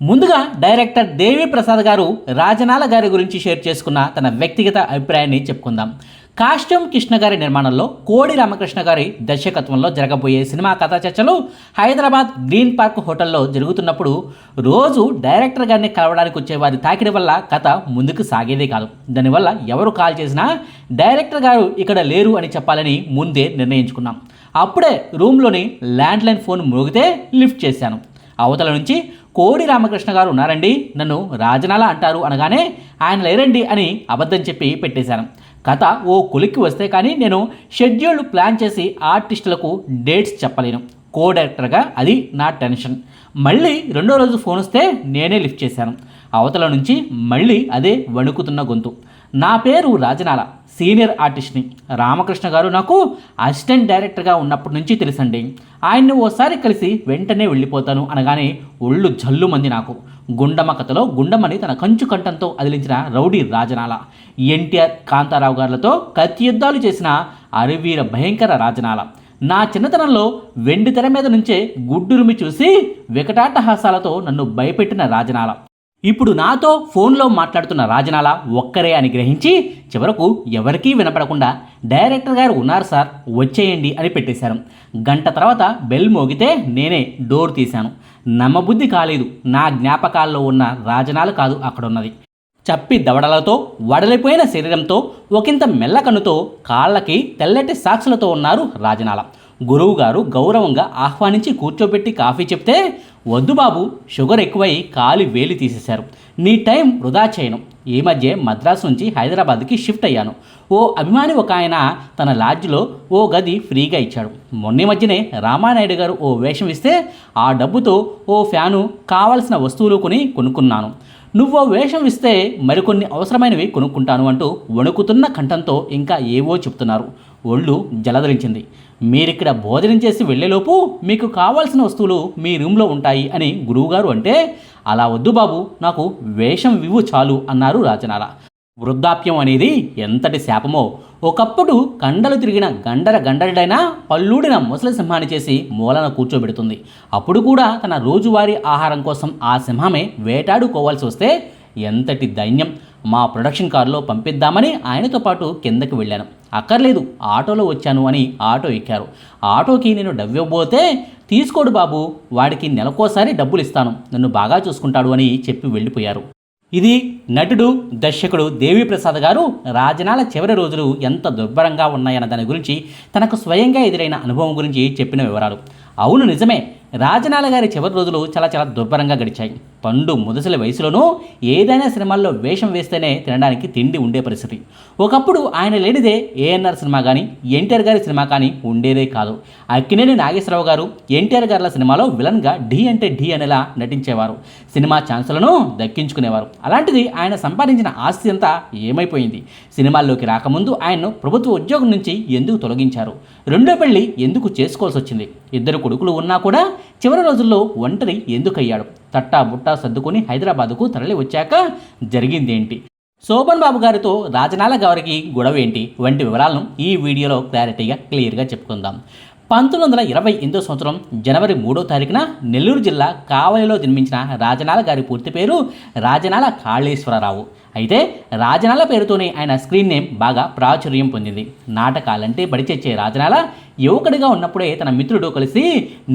ముందుగా డైరెక్టర్ దేవి ప్రసాద్ గారు రాజనాల గారి గురించి షేర్ చేసుకున్న తన వ్యక్తిగత అభిప్రాయాన్ని చెప్పుకుందాం. కాస్ట్యూమ్ కృష్ణ గారి నిర్మాణంలో కోడి రామకృష్ణ గారి దర్శకత్వంలో జరగబోయే సినిమా కథా చర్చలు హైదరాబాద్ గ్రీన్ పార్క్ హోటల్లో జరుగుతున్నప్పుడు రోజు డైరెక్టర్ గారిని కలవడానికి వచ్చే వారి తాకిడి వల్ల కథ ముందుకు సాగేదే కాదు. దానివల్ల ఎవరు కాల్ చేసినా డైరెక్టర్ గారు ఇక్కడ లేరు అని చెప్పాలని ముందే నిర్ణయించుకున్నాం. అప్పుడే రూమ్లోని ల్యాండ్లైన్ ఫోన్ మోగితే లిఫ్ట్ చేశాను. అవతల నుంచి కోడి రామకృష్ణ గారు ఉన్నారండి. నన్ను రాజనాల అంటారు అనగానే ఆయన లేరండి అని అబద్ధం చెప్పి పెట్టేశాను. కథ ఓ కొలిక్కి వస్తే కానీ నేను షెడ్యూల్ ప్లాన్ చేసి ఆర్టిస్టులకు డేట్స్ చెప్పలేను. కో డైరెక్టర్గా అది నా టెన్షన్. మళ్ళీ రెండో రోజు ఫోన్ వస్తే నేనే లిఫ్ట్ చేశాను. అవతల నుంచి మళ్ళీ అదే వణుకుతున్న గొంతు. నా పేరు రాజనాల. సీనియర్ ఆర్టిస్ట్ని. రామకృష్ణ గారు నాకు అసిస్టెంట్ డైరెక్టర్గా ఉన్నప్పటి నుంచి తెలుసండి. ఆయన్ని ఓసారి కలిసి వెంటనే వెళ్ళిపోతాను అనగానే ఒళ్ళు జల్లుమంది నాకు. గుండమ్మ కథలో గుండమ్మని తన కంచు కంఠంతో అదిలించిన రౌడీ రాజనాల. ఎన్టీఆర్ కాంతారావు గారులతో కత్తి యుద్ధాలు చేసిన అరవీర భయంకర రాజనాల. నా చిన్నతనంలో వెండి తెర మీద నుంచే గుడ్డురుమి చూసి వికటాటహాసాలతో నన్ను భయపెట్టిన రాజనాల. ఇప్పుడు నాతో ఫోన్లో మాట్లాడుతున్న రాజనాల ఒక్కరే అని గ్రహించి చివరకు ఎవరికీ వినపడకుండా డైరెక్టర్ గారు ఉన్నారు సార్ వచ్చేయండి అని పెట్టేశారు. గంట తర్వాత బెల్ మోగితే నేనే డోర్ తీశాను. నమ్మబుద్ధి కాలేదు. నా జ్ఞాపకాల్లో ఉన్న రాజనాలు కాదు అక్కడున్నది. చప్పి దవడలతో వడలిపోయిన శరీరంతో ఒకంత మెల్లకన్నుతో కాళ్ళకి తెల్లటి సాక్షులతో ఉన్నారు రాజనాల. గురువుగారు గౌరవంగా ఆహ్వానించి కూర్చోబెట్టి కాఫీ చెప్తే వద్దు బాబు షుగర్ ఎక్కువై కాలి వేలి తీసేశారు. నీ టైం వృధా చేయను. ఈ మధ్య మద్రాసు నుంచి హైదరాబాద్కి షిఫ్ట్ అయ్యాను. ఓ అభిమాని ఒక ఆయన తన లాడ్జ్లో ఓ గది ఫ్రీగా ఇచ్చాడు. మొన్న మధ్యనే రామానాయుడు గారు ఓ వేషం ఇస్తే ఆ డబ్బుతో ఓ ఫ్యాను కావలసిన వస్తువులు కొని కొనుక్కున్నాను. నువ్వు వేషం ఇస్తే మరికొన్ని అవసరమైనవి కొనుక్కుంటాను అంటూ వణుకుతున్న కంఠంతో ఇంకా ఏవో చెప్తున్నారు. ఒళ్ళు జలధరించింది. మీరిక్కడ భోజనం చేసి వెళ్ళేలోపు మీకు కావాల్సిన వస్తువులు మీ రూమ్లో ఉంటాయి అని గురువుగారు అంటే అలా వద్దు బాబు నాకు వేషం వివ్వు చాలు అన్నారు రాజనాల. వృద్ధాప్యం అనేది ఎంతటి శాపమో! ఒకప్పుడు కండలు తిరిగిన గండర గండరుడైన పల్లూడిన ముసలి సింహాన్ని చేసి మూలన కూర్చోబెడుతుంది. అప్పుడు కూడా తన రోజువారీ ఆహారం కోసం ఆ సింహమే వేటాడుకోవాల్సి వస్తే ఎంతటి దైన్యం మా ప్రొడక్షన్ కారులో పంపిద్దామని ఆయనతో పాటు కిందకి వెళ్ళాను. అక్కర్లేదు ఆటోలో వచ్చాను అని ఆటో ఎక్కారు. ఆటోకి నేను డబ్బివ్వబోతే తీసుకోడు బాబు వాడికి నెలకోసారి డబ్బులు ఇస్తాను నన్ను బాగా చూసుకుంటాడు అని చెప్పి వెళ్ళిపోయారు. ఇది నటుడు దర్శకుడు దేవిప్రసాద్ గారు రాజనాల చివరి రోజులు ఎంత దుర్భరంగా ఉన్నాయన్న దాని గురించి తనకు స్వయంగా ఎదురైన అనుభవం గురించి చెప్పిన వివరాలు. అవును నిజమే రాజనాల గారి చివరి రోజులు చాలా చాలా దుర్భరంగా గడిచాయి. పండు ముదసల వయసులోనూ ఏదైనా సినిమాల్లో వేషం వేస్తేనే తినడానికి తిండి ఉండే పరిస్థితి. ఒకప్పుడు ఆయన లేనిదే ఏఎన్ఆర్ సినిమా కానీ ఎన్టీఆర్ గారి సినిమా కానీ ఉండేదే కాదు. అక్కినేని నాగేశ్వరరావు గారు ఎన్టీఆర్ గారిల సినిమాలో విలన్గా ఢీ అంటే ఢీ అనేలా నటించేవారు. సినిమా ఛాన్సులను దక్కించుకునేవారు. అలాంటిది ఆయన సంపాదించిన ఆస్తి అంతా ఏమైపోయింది? సినిమాల్లోకి రాకముందు ఆయన్ను ప్రభుత్వ ఉద్యోగం నుంచి ఎందుకు తొలగించారు? రెండో పెళ్ళి ఎందుకు చేసుకోవాల్సి వచ్చింది ఇద్దరు కొడుకులు ఉన్నా కూడా చివరి రోజుల్లో ఒంటరి ఎందుకయ్యాడు? తట్టా బుట్టా సర్దుకొని హైదరాబాదుకు తరలి వచ్చాక జరిగిందేంటి? శోభన్ బాబు గారితో రాజనాల గారికి గొడవ ఏంటి? వంటి వివరాలను ఈ వీడియోలో క్లారిటీగా క్లియర్గా చెప్పుకుందాం. పంతొమ్మిది వందల ఇరవై ఎనిమిదో సంవత్సరం జనవరి మూడో తారీఖున నెల్లూరు జిల్లా కావలిలో జన్మించిన రాజనాల గారి పూర్తి పేరు రాజనాల కాళేశ్వరరావు. అయితే రాజనాల పేరుతోనే ఆయన స్క్రీన్ నేమ్ బాగా ప్రాచుర్యం పొందింది. నాటకాలంటే బడిచెచ్చే రాజనాల యువకుడిగా ఉన్నప్పుడే తన మిత్రుడు కలిసి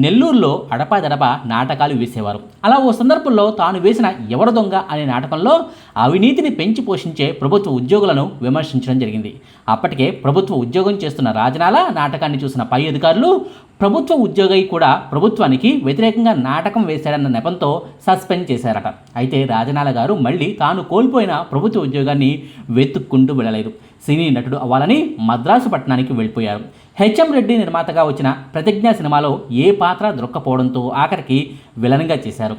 నెల్లూరులో అడపాదడప నాటకాలు వేసేవారు. అలా ఓ సందర్భంలో తాను వేసిన ఎవరు దొంగ అనే నాటకంలో అవినీతిని పెంచి పోషించే ప్రభుత్వ ఉద్యోగులను విమర్శించడం జరిగింది. అప్పటికే ప్రభుత్వ ఉద్యోగం చేస్తున్న రాజనాల నాటకాన్ని చూసిన పై అధికారులు ప్రభుత్వ ఉద్యోగి కూడా ప్రభుత్వానికి వ్యతిరేకంగా నాటకం వేశాడన్న నెపంతో సస్పెండ్ చేశారట. అయితే రాజనాల గారు మళ్ళీ తాను కోల్పోయిన ప్రభుత్వ ఉద్యోగాన్ని వెతుక్కుంటూ వెళ్ళలేదు. సినీ నటుడు అవ్వాలని మద్రాసు పట్టణానికి వెళ్ళిపోయారు. హెచ్ఎం రెడ్డి నిర్మాతగా వచ్చిన ప్రతిజ్ఞ సినిమాలో ఏ పాత్ర దొరక్కపోవడంతో ఆఖరికి విలన్గా చేశారు.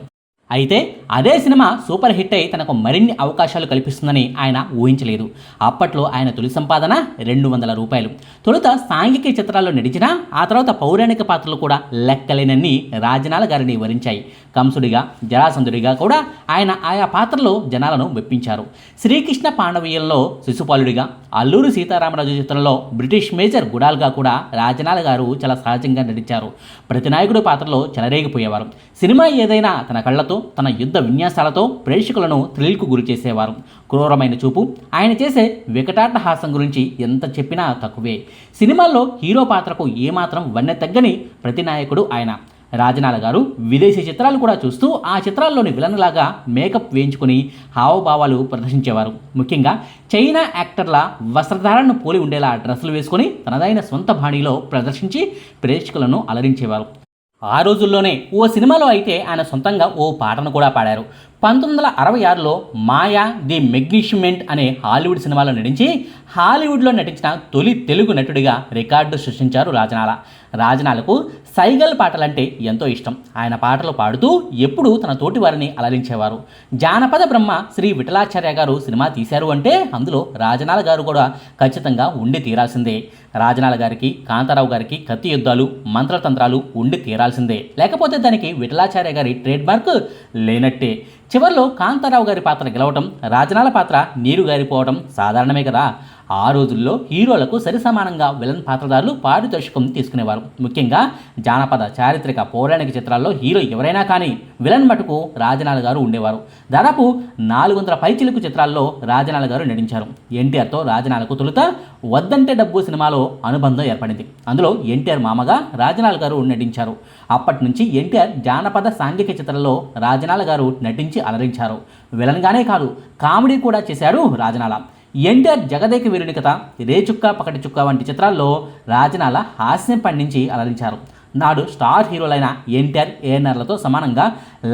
అయితే అదే సినిమా సూపర్ హిట్ అయి తనకు మరిన్ని అవకాశాలు కల్పిస్తుందని ఆయన ఊహించలేదు. అప్పట్లో ఆయన తొలి సంపాదన రెండు వందల రూపాయలు. తొలుత సాంఘిక చిత్రాల్లో నడిచినా ఆ తర్వాత పౌరాణిక పాత్రలు కూడా లెక్కలేనన్ని రాజనాల గారిని వరించాయి. కంసుడిగా జరాసంధుడిగా కూడా ఆయన ఆయా పాత్రలో జనాలను మెప్పించారు. శ్రీకృష్ణ పాండవీయంలో శిశుపాలుడిగా అల్లూరి సీతారామరాజు చిత్రంలో బ్రిటిష్ మేజర్ గుడాల్గా కూడా రాజనాల గారు చాలా సహజంగా నటించారు. ప్రతినాయకుడి పాత్రలో చెలరేగిపోయేవారు. సినిమా ఏదైనా తన కళ్ళతో డైలాగులతో తన యుద్ధ విన్యాసాలతో ప్రేక్షకులను థ్రిల్కు గురి చేసేవారు. క్రూరమైన చూపు. ఆయన చేసే వికటాట హాసం గురించి ఎంత చెప్పినా తక్కువే. సినిమాల్లో హీరో పాత్రకు ఏమాత్రం వన్నె తగ్గని ప్రతినాయకుడు ఆయన. రాజనాల గారు విదేశీ చిత్రాలు కూడా చూస్తూ ఆ చిత్రాల్లోని విలన్ లాగా మేకప్ వేయించుకుని హావభావాలు ప్రదర్శించేవారు. ముఖ్యంగా చైనా యాక్టర్ల వస్త్రధారణను పోలి ఉండేలా డ్రెస్సులు వేసుకొని తనదైన సొంత బాణీలో ప్రదర్శించి ప్రేక్షకులను అలరించేవారు. ఆ రోజుల్లోనే ఓ సినిమాలో అయితే ఆయన సొంతంగా ఓ పాటను కూడా పాడారు. పంతొమ్మిది వందల అరవై ఆరులో మాయా ది మెగ్నిష్మెంట్ అనే హాలీవుడ్ సినిమాలో నటించి హాలీవుడ్లో నటించిన తొలి తెలుగు నటుడిగా రికార్డు సృష్టించారు రాజనాల. రాజనాలకు సైగల్ పాటలంటే ఎంతో ఇష్టం. ఆయన పాటలు పాడుతూ ఎప్పుడూ తన తోటి వారిని అలరించేవారు. జానపద బ్రహ్మ శ్రీ విఠలాచార్య గారు సినిమా తీశారు అంటే అందులో రాజనాల గారు కూడా ఖచ్చితంగా ఉండి తీరాల్సిందే. రాజనాల గారికి కాంతారావు గారికి కత్తి యుద్ధాలు మంత్రతంత్రాలు ఉండి తీరాల్సిందే. లేకపోతే దానికి విఠలాచార్య గారి ట్రేడ్ మార్క్ లేనట్టే. చివరిలో కాంతారావు గారి పాత్ర గెలవటం రాజనాల పాత్ర నీరు గారిపోవటం సాధారణమే కదా. ఆ రోజుల్లో హీరోలకు సరిసమానంగా విలన్ పాత్రదారులు పారితోషికం తీసుకునేవారు. ముఖ్యంగా జానపద చారిత్రక పౌరాణిక చిత్రాల్లో హీరో ఎవరైనా కానీ విలన్ మటుకు రాజనాల గారు ఉండేవారు. దాదాపు నాలుగు వందల పైచిలుకు చిత్రాల్లో రాజనాల గారు నటించారు. ఎన్టీఆర్తో రాజనాలకు తొలుత వద్దంటే డబ్బు సినిమాలో అనుబంధం ఏర్పడింది. అందులో ఎన్టీఆర్ మామగా రాజనాల గారు నటించారు. అప్పటి నుంచి ఎన్టీఆర్ జానపద సాంఘిక చిత్రాల్లో రాజనాల గారు నటించి అలరించారు. విలన్గానే కాదు కామెడీ కూడా చేశాడు రాజనాల. ఎన్టీఆర్ జగదేక వీరుని కథ రేచుక్క పకటి చుక్క వంటి చిత్రాల్లో రాజనాల హాస్యం పండించి అలరించారు. నాడు స్టార్ హీరోలైన ఎన్టీఆర్ ఏఎన్ఆర్లతో సమానంగా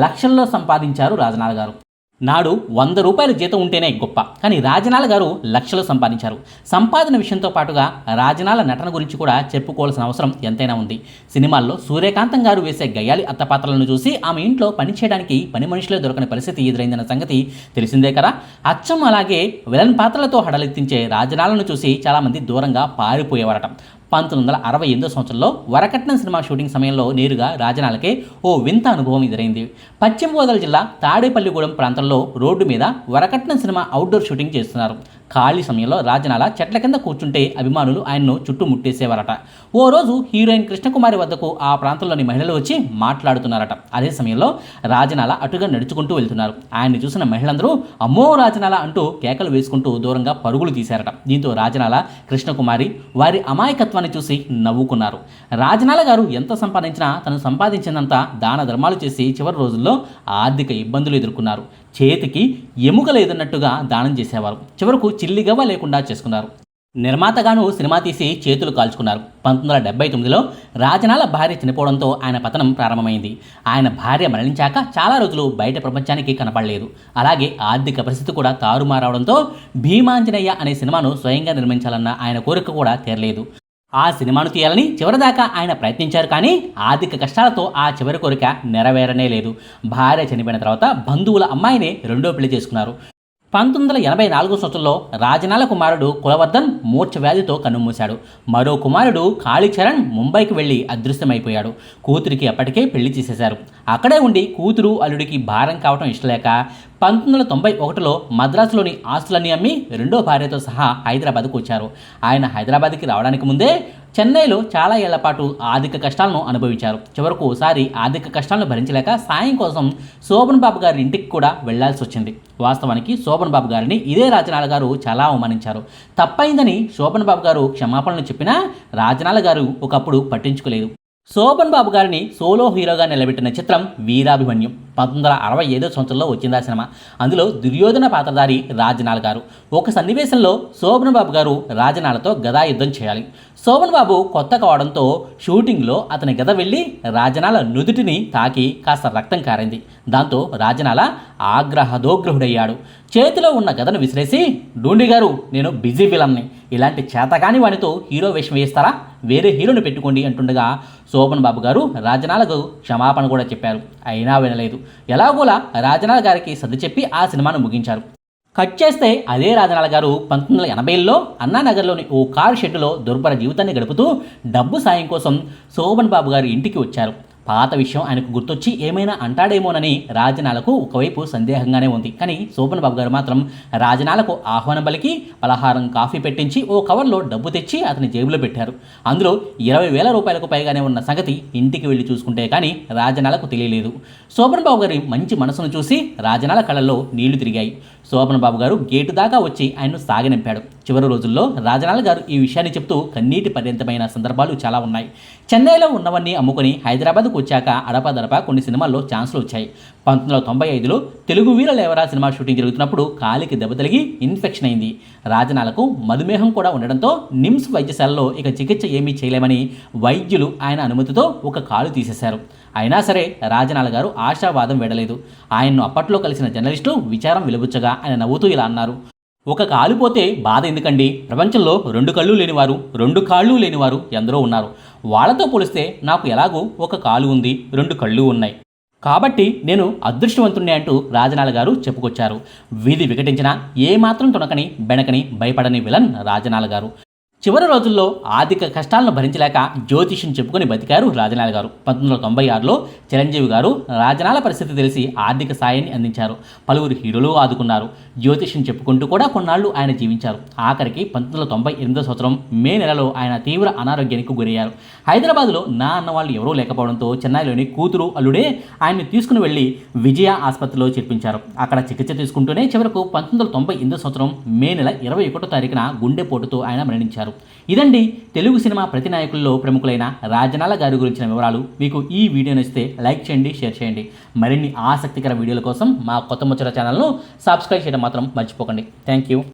లక్షల్లో సంపాదించారు రాజనాల గారు. నాడు వంద రూపాయల జీతం ఉంటేనే గొప్ప. కానీ రాజనాల గారు లక్షలు సంపాదించారు. సంపాదన విషయంతో పాటుగా రాజనాల నటన గురించి కూడా చెప్పుకోవాల్సిన అవసరం ఎంతైనా ఉంది. సినిమాల్లో సూర్యకాంతం గారు వేసే గయ్యాలి అత్తపాత్రలను చూసి ఆమె ఇంట్లో పనిచేయడానికి పని మనుషులే దొరకని పరిస్థితి ఎదురైందన్న సంగతి తెలిసిందే కదా? అచ్చం అలాగే విలన్ పాత్రలతో హడలెత్తించే రాజనాలను చూసి చాలామంది దూరంగా పారిపోయేవారట. పంతొమ్మిది వందల అరవై ఎనిమిదో సంవత్సరంలో వరకట్నం సినిమా షూటింగ్ సమయంలో నేరుగా రాజనాలకే ఓ వింత అనుభవం ఎదురైంది. పశ్చిమ గోదావరి జిల్లా తాడేపల్లిగూడెం ప్రాంతంలో రోడ్డు మీద వరకట్నం సినిమా అవుట్డోర్ షూటింగ్ చేస్తున్నారు. ఖాళీ సమయంలో రాజనాల చెట్ల కింద కూర్చుంటే అభిమానులు ఆయన్ను చుట్టుముట్టేసేవారట. ఓ రోజు హీరోయిన్ కృష్ణకుమారి వద్దకు ఆ ప్రాంతంలోని మహిళలు వచ్చి మాట్లాడుతున్నారట. అదే సమయంలో రాజనాల అటుగా నడుచుకుంటూ వెళ్తున్నారు. ఆయన్ని చూసిన మహిళలందరూ అమ్మో రాజనాల అంటూ కేకలు వేసుకుంటూ దూరంగా పరుగులు తీశారట. దీంతో రాజనాల కృష్ణకుమారి వారి అమాయకత్వాన్ని చూసి నవ్వుకున్నారు. రాజనాల గారు ఎంత సంపాదించినా తను సంపాదించినంత దాన ధర్మాలు చేసి చివరి రోజుల్లో ఆర్థిక ఇబ్బందులు ఎదుర్కొన్నారు. చేతికి ఎముక లేదన్నట్టుగా దానం చేసేవారు. చివరకు చిల్లిగవ్వ లేకుండా చేసుకున్నారు. నిర్మాతగాను సినిమా తీసి చేతులు కాల్చుకున్నారు. పంతొమ్మిది వందల డెబ్బై తొమ్మిదిలో రాజనాల భార్య చనిపోవడంతో ఆయన పతనం ప్రారంభమైంది. ఆయన భార్య మరణించాక చాలా రోజులు బయట ప్రపంచానికి కనపడలేదు. అలాగే ఆర్థిక పరిస్థితి కూడా తారుమారవడంతో భీమాంజనేయ అనే సినిమాను స్వయంగా నిర్మించాలన్న ఆయన కోరిక కూడా తీరలేదు. ఆ సినిమాను తీయాలని చివరిదాకా ఆయన ప్రయత్నించారు కానీ ఆర్థిక కష్టాలతో ఆ చివరి కోరిక నెరవేరనే లేదు. భార్య చనిపోయిన తర్వాత బంధువుల అమ్మాయిని రెండో పెళ్ళి చేసుకున్నారు. పంతొమ్మిది వందల ఎనభై నాలుగో సంవత్సరంలో రాజనాల కుమారుడు కులవర్ధన్ మూర్ఛ వ్యాధితో కన్నుమూశాడు. మరో కుమారుడు కాళీచరణ్ ముంబైకి వెళ్ళి అదృశ్యమైపోయాడు. కూతురికి అప్పటికే పెళ్ళి చేసేశారు. అక్కడే ఉండి కూతురు అల్లుడికి భారం కావటం ఇష్టలేక పంతొమ్మిది వందల తొంభై ఒకటిలో మద్రాసులోని ఆస్తులన్నీ అమ్మి రెండో భార్యతో సహా హైదరాబాద్కు వచ్చారు. ఆయన హైదరాబాద్కి రావడానికి ముందే చెన్నైలో చాలా ఏళ్ళ పాటు ఆర్థిక కష్టాలను అనుభవించారు. చివరకు ఓసారి ఆర్థిక కష్టాలను భరించలేక సాయం కోసం శోభన్ బాబు గారి ఇంటికి కూడా వెళ్ళాల్సి వచ్చింది. వాస్తవానికి శోభన్ బాబు గారిని ఇదే రాజనాల గారు చాలా అవమానించారు. తప్పైందని శోభన్ బాబు గారు క్షమాపణలు చెప్పినా రాజనాల గారు ఒకప్పుడు పట్టించుకోలేదు. శోభన్ బాబు గారిని సోలో హీరోగా నిలబెట్టిన చిత్రం వీరాభిమన్యం. పంతొమ్మిది వందల అరవై ఐదో సంవత్సరంలో వచ్చింది ఆ సినిమా. అందులో దుర్యోధన పాత్రధారి రాజనాల్ గారు. ఒక సన్నివేశంలో శోభన్ బాబు గారు రాజనాలతో గదా యుద్ధం చేయాలి. శోభన్ బాబు కొత్త కావడంతో షూటింగ్లో అతని గద వెళ్ళి రాజనాల నుదుటిని తాకి కాస్త రక్తం కారింది. దాంతో రాజనాల ఆగ్రహదోగ్రహుడయ్యాడు. చేతిలో ఉన్న గదను విసిరేసి డూండి గారు నేను బిజీ విలన్ని ఇలాంటి చేతకాని వాడితో హీరో వేషం వేస్తారా? వేరే హీరోని పెట్టుకోండి అంటుండగా శోభన్ బాబు గారు రాజనాలకు క్షమాపణ కూడా చెప్పారు. అయినా వినలేదు. ఎలాగోలా రాజనాల గారికి సర్ది చెప్పి ఆ సినిమాను ముగించారు. కట్ చేస్తే అదే రాజనాల గారు పంతొమ్మిది వందల ఎనభైలో అన్నానగర్లోని ఓ కారు షెడ్డులో దుర్భర జీవితాన్ని గడుపుతూ డబ్బు సాయం కోసం శోభన్ బాబు గారి ఇంటికి వచ్చారు. పాత విషయం ఆయనకు గుర్తొచ్చి ఏమైనా అంటాడేమోనని రాజనాలకు ఒకవైపు సందేహంగానే ఉంది. కానీ శోభన్ బాబు గారు మాత్రం రాజనాలకు ఆహ్వానం పలికి పలహారం కాఫీ పెట్టించి ఓ కవర్లో డబ్బు తెచ్చి అతని జేబులో పెట్టారు. అందులో ఇరవై వేల రూపాయలకు పైగానే ఉన్న సంగతి ఇంటికి వెళ్ళి చూసుకుంటే కానీ రాజనాలకు తెలియలేదు. శోభన్ బాబు గారి మంచి మనసును చూసి రాజనాల కళ్ళల్లో నీళ్ళు తిరిగాయి. శోభన్ బాబు గారు గేటు దాకా వచ్చి ఆయన్ను సాగనింపాడు. చివరి రోజుల్లో రాజనాల గారు ఈ విషయాన్ని చెప్తూ కన్నీటి పర్యంతమైన సందర్భాలు చాలా ఉన్నాయి. చెన్నైలో ఉన్నవన్నీ అమ్ముకొని హైదరాబాద్కు వచ్చాక అడపాదడపా కొన్ని సినిమాల్లో ఛాన్సులు వచ్చాయి. పంతొమ్మిది వందల తొంభై ఐదులో తెలుగు వీరలేవరా సినిమా షూటింగ్ జరుగుతున్నప్పుడు కాలికి దెబ్బతలిగి ఇన్ఫెక్షన్ అయింది. రాజనాలకు మధుమేహం కూడా ఉండడంతో నిమ్స్ వైద్యశాలలో ఇక చికిత్స ఏమీ చేయలేమని వైద్యులు ఆయన అనుమతితో ఒక కాలు తీసేశారు. అయినా సరే రాజనాల గారు ఆశావాదం వెడలేదు ఆయన్ను అప్పట్లో కలిసిన జర్నలిస్టు విచారం వెలుబుచ్చగా ఆయన నవ్వుతూ ఇలా అన్నారు. ఒక కాలు పోతే బాధ ఎందుకండి? ప్రపంచంలో రెండు కళ్ళు లేనివారు రెండు కాళ్ళు లేనివారు ఎందరో ఉన్నారు. వాళ్ళతో పోలిస్తే నాకు ఎలాగో ఒక కాలు ఉంది రెండు కళ్ళు ఉన్నాయి. కాబట్టి నేను అదృష్టవంతుణ్ణి అంటూ రాజనాల గారు చెప్పుకొచ్చారు. వీధి వికటించినా ఏమాత్రం తొనకని బెనకని భయపడని విలన్ రాజనాల గారు. చివరి రోజుల్లో ఆర్థిక కష్టాలను భరించలేక జ్యోతిష్యం చెప్పుకొని బతికారు రాజనాల గారు. పంతొమ్మిది వందల తొంభై ఆరులో చిరంజీవి గారు రాజనాల పరిస్థితి తెలిసి ఆర్థిక సాయాన్ని అందించారు. పలువురు హీరోలు ఆదుకున్నారు. జ్యోతిష్యం చెప్పుకుంటూ కూడా కొన్నాళ్ళు ఆయన జీవించారు. ఆఖరికి పంతొమ్మిది వందల తొంభై ఎనిమిదో సంవత్సరం మే నెలలో ఆయన తీవ్ర అనారోగ్యానికి గురయ్యారు. హైదరాబాద్లో నా అన్న వాళ్ళు ఎవరూ లేకపోవడంతో చెన్నైలోని కూతురు అల్లుడే ఆయన్ని తీసుకుని వెళ్ళి విజయ ఆసుపత్రిలో చేర్పించారు. అక్కడ చికిత్స తీసుకుంటూనే చివరకు పంతొమ్మిది వందల తొంభై ఎనిమిదో సంవత్సరం మే నెల ఇరవై ఒకటో తారీఖున గుండెపోటుతో ఆయన మరణించారు. ఇదండి తెలుగు సినిమా ప్రతి నాయకుల్లో ప్రముఖులైన రాజనాల గారి గురించిన వివరాలు. మీకు ఈ వీడియో నచ్చితే లైక్ చేయండి షేర్ చేయండి. మరిన్ని ఆసక్తికర వీడియోల కోసం మా కొత్త ముచ్చట ఛానల్ను సబ్స్క్రైబ్ చేయడం మాత్రం మర్చిపోకండి. Thank you.